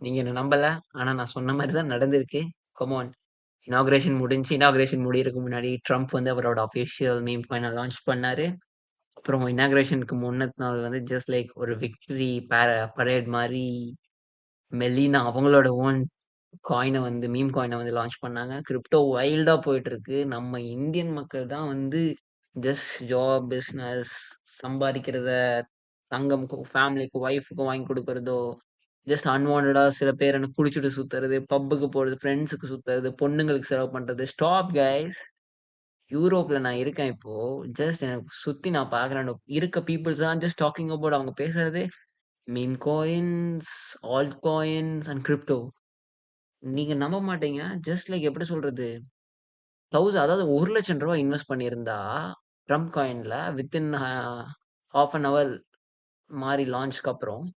நீங்க என்ன நம்பல. ஆனா நான் சொன்ன மாதிரி தான் நடந்திருக்கு. கம் இனாக்ரேஷன் முடிஞ்சு இனாக்ரேஷன் முடியறதுக்கு முன்னாடி ட்ரம்ப் வந்து அவரோட அஃபிஷியல் மீம் காயினை லான்ச் பண்ணாரு. அப்புறம் இனாக்ரேஷனுக்கு முன்னத்து நாள் வந்து ஜஸ்ட் லைக் ஒரு விக்டரி பேர பரேட் மாதிரி மெல்லினா அவங்களோட ஓன் காயினை வந்து மீம் காயினை வந்து லான்ச் பண்ணாங்க. கிரிப்டோ வைல்டா போயிட்டுருக்கு. நம்ம இந்தியன் மக்கள் தான் வந்து ஜஸ்ட் ஜாப், பிஸ்னஸ் சம்பாதிக்கிறத தங்கம் ஃபேமிலிக்கும், ஒய்ஃபுக்கும் வாங்கி கொடுக்குறதோ ஜஸ்ட் அன்வான்டடா சில பேர் எனக்கு குடிச்சிட்டு சுத்துறது, பப்புக்கு போறது, ஃப்ரெண்ட்ஸுக்கு சுத்துறது, பொண்ணுங்களுக்கு செலவு பண்றது. Stop guys. யூரோப்ல நான் இருக்கேன் இப்போ. ஜஸ்ட் எனக்கு சுத்தி நான் பார்க்குறேன். இருக்க பீப்புள்ஸ் தான் ஜஸ்ட் டாக்கிங் அபவுட் அவங்க பேசுறது meme coins, alt coins and crypto. நீங்க நம்ப மாட்டீங்க. ஜஸ்ட் லைக் எப்படி சொல்றது? தௌசண்ட் அதாவது ஒரு லட்சம் ரூபா இன்வெஸ்ட் பண்ணியிருந்தா, ட்ரம்ப் காயின்ல வித்தின் ஹாஃப் அன் ஹவர் மாதிரி லான்ச்க்கு அப்புறம்,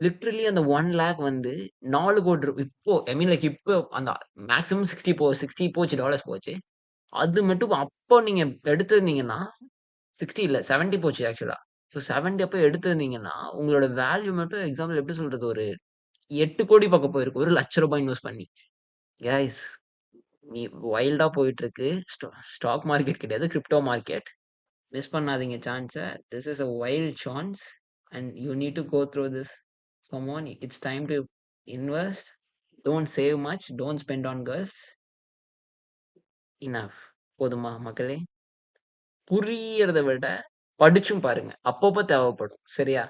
லிட்ரலி அந்த ஒன் லேக் வந்து 4,00,00,000 இப்போ ஐ மீன் லைக் இப்போ அந்த மேக்ஸிமம் 60 போ 60 போச்சு டாலர்ஸ் போச்சு. அது மட்டும் அப்போ நீங்கள் எடுத்திருந்தீங்கன்னா சிக்ஸ்டி இல்லை செவன்ட்டி போச்சு ஆக்சுவலாக ஸோ 70 அப்போ எடுத்திருந்தீங்கன்னா, உங்களோட வேல்யூ மட்டும் எக்ஸாம்பிள் எப்படி சொல்கிறது ஒரு எட்டு கோடி பக்கம் போயிருக்கும். ஒரு லட்ச ரூபாய் இன்வெஸ்ட் பண்ணி. கேஸ் நீ வைல்டாக போயிட்டுருக்கு. ஸ்டா ஸ்டாக் மார்க்கெட் கிடையாது. Crypto market. மிஸ் பண்ணாதீங்க சான்ஸை this is a wild chance and you need to go through this. Come on it's time to invest. don't save much. don't spend on girls enough. போதுமா மக்களே? புரியறத விட படிச்சும் பாருங்க. அப்பப்போ தேவைப்படும். சரியா?